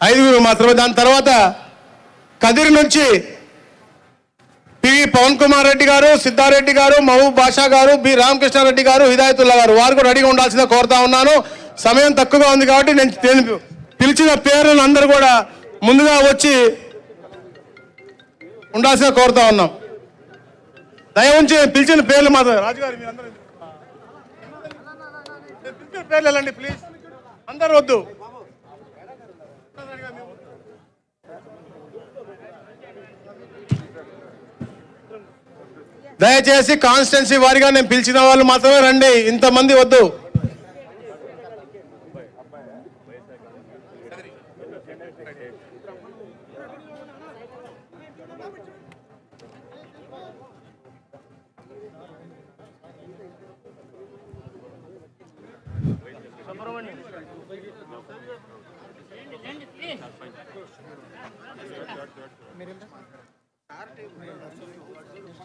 ఐదుగురు మాత్రమే. దాని తర్వాత కదిరి నుంచి పివి పవన్ కుమార్ రెడ్డి గారు సిద్ధారెడ్డి గారు మహబూబ్ బాషా గారు బి రామకృష్ణారెడ్డి గారు హిదాయతుల్లా గారు. వారు కూడా రెడీగా ఉండాల్సిందే కోరుతా ఉన్నాను. సమయం తక్కువగా ఉంది కాబట్టి నేను పిలిచిన పేర్లను అందరూ కూడా ముందుగా వచ్చి ఉండాల్సిందే కోరుతా ఉన్నాం. దయ ఉంచి పిలిచిన పేర్లు మాత్రం రాజుగారు మీరు అందరూ పిలిచిన పేర్లు వెళ్ళండి ప్లీజ్ అందరు వద్దు. దయచేసి కాన్స్టెన్సీ వారిగా నేను పిలిచిన వాళ్ళు మాత్రమే రండి. ఇంతమంది వద్దు. Terima kasih.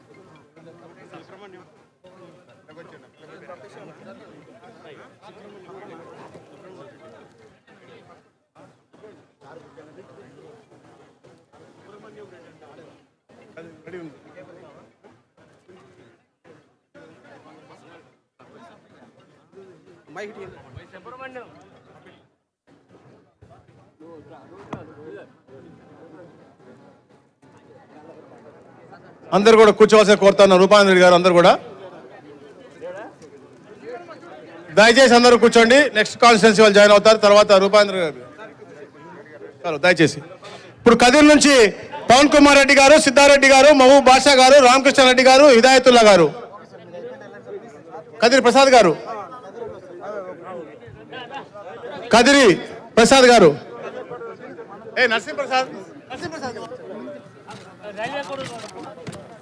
అందరు కూడా కూర్చోవాల్సిన కోరుతాను. రూపానంద రెడ్డి గారు అందరు కూడా. దయచేసి అందరూ కూర్చోండి. నెక్స్ట్ కాన్స్టిట్యున్సీ వాళ్ళు జాయిన్ అవుతారు. తర్వాత రూపాంతర్ గారు. దయచేసి. ఇప్పుడు కదిరి నుంచి పవన్ కుమార్ రెడ్డి గారు సిద్ధారెడ్డి గారు మహబూబ్ బాషా గారు రామకృష్ణ రెడ్డి గారు హిదాయతుల్లా గారు. కదిరి ప్రసాద్ గారు. కదిరి ప్రసాద్ గారు. ఏ నరసింహ ప్రసాద్ నరసింహ ప్రసాద్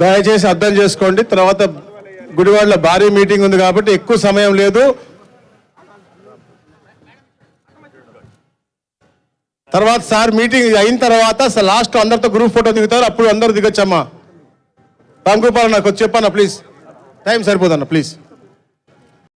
దయచేసి అర్థం చేసుకోండి. తర్వాత గుడివాడలో భారీ మీటింగ్ ఉంది కాబట్టి ఎక్కువ సమయం లేదు. తర్వాత సార్ మీటింగ్ అయిన తర్వాత లాస్ట్ అందరితో గ్రూప్ ఫోటో దిగుతారు. అప్పుడు అందరు దిగొచ్చమ్మా. రామ్ గోపాల్ నాకు వచ్చి చెప్పాను ప్లీజ్ టైం సరిపోదన్న ప్లీజ్